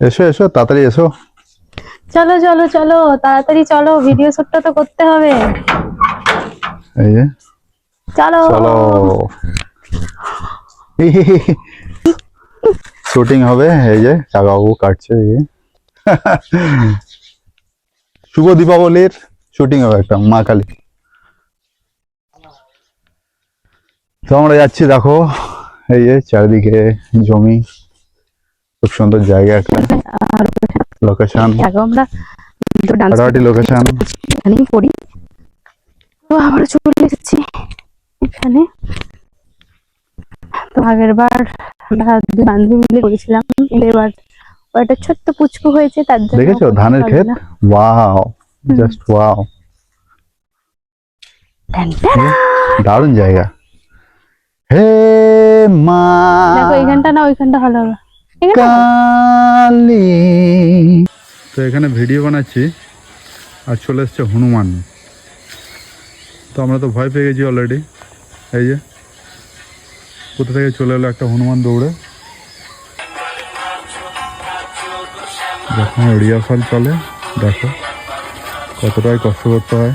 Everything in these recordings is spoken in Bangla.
এসো এসো তাড়াতাড়ি এসো। চলো চলো চলো তাড়াতাড়ি চলো ভিডিও শুটটা তো করতে হবে। এই যে। চলো। চলো। শুটিং হবে এই যে কাকাবাবু কাটছে এই শুভ দীপাবলির শুটিং হবে একটা মা কালী। তো আমরা যাচ্ছি দেখো। এই যে চারিদিকে জমি খুব সুন্দর জায়গা একটা। আর লোকেশন আমরা তো ডান্স লোকেশন এখানেই করি তো আবার চলে এসেছি এখানে। তো আগের বার বান্ধবী মিলে করেছিলাম এবার ও একটা ছোট্ট পুচকু হয়েছে তার জন্য দেখেছ? ধানের ক্ষেত? Wow just wow. দারুণ জায়গা। মা। দেখো এইখানটা না ওইখানটা ভালো হবে। এখানটা তো এখানে ভিডিও বানাচ্ছি আর চলে এসছে হনুমান। তো আমরা তো ভয় পেয়ে গেছি অলরেডি এই যে কোথা থেকে চলে এলো একটা হনুমান দৌড়ে? যখন রিহার্সাল চলে দেখো কতটাই কষ্ট করতে হয়।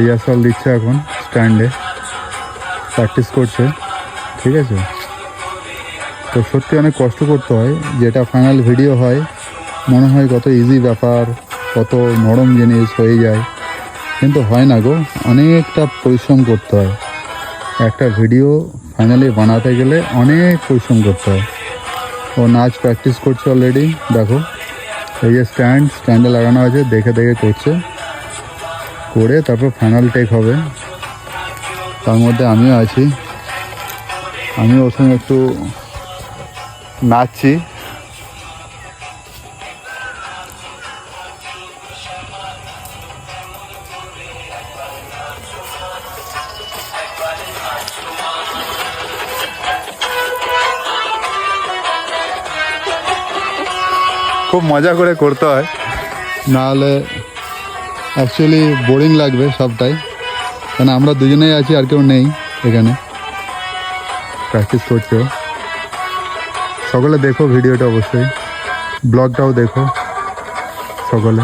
রিহার্সাল দিচ্ছে এখন স্ট্যান্ডে প্র্যাকটিস করছে। ঠিক আছে? তো সত্যি অনেক কষ্ট করতে হয়। যেটা ফাইনাল ভিডিও হয়, মনে হয় কত ইজি ব্যাপার, কত নরম জিনিস হয়ে যায়। কিন্তু হয় না গো, অনেকটা পরিশ্রম করতে হয়। একটা ভিডিও ফাইনালি বানাতে গেলে অনেক পরিশ্রম করতে হয়। ও নাচ প্র্যাকটিস করছে অলরেডি দেখো। এই যে স্ট্যান্ড স্ট্যান্ডে লাগানো আছে, দেখে দেখে করছে। করে তারপর ফাইনাল টেক হবে। তার মধ্যে আমিও আছি। আমিও ওর সঙ্গে একটু নাচছি। খুব মজা করে করতে হয়। নাহলে অ্যাকচুয়ালি বোরিং লাগবে সবটাই। কারণ আমরা দুজনেই আছি আর কেউ নেই এখানে। প্র্যাকটিস করছ। সকলে দেখো ভিডিওটা অবশ্যই। ব্লগটাও দেখো। সকলে।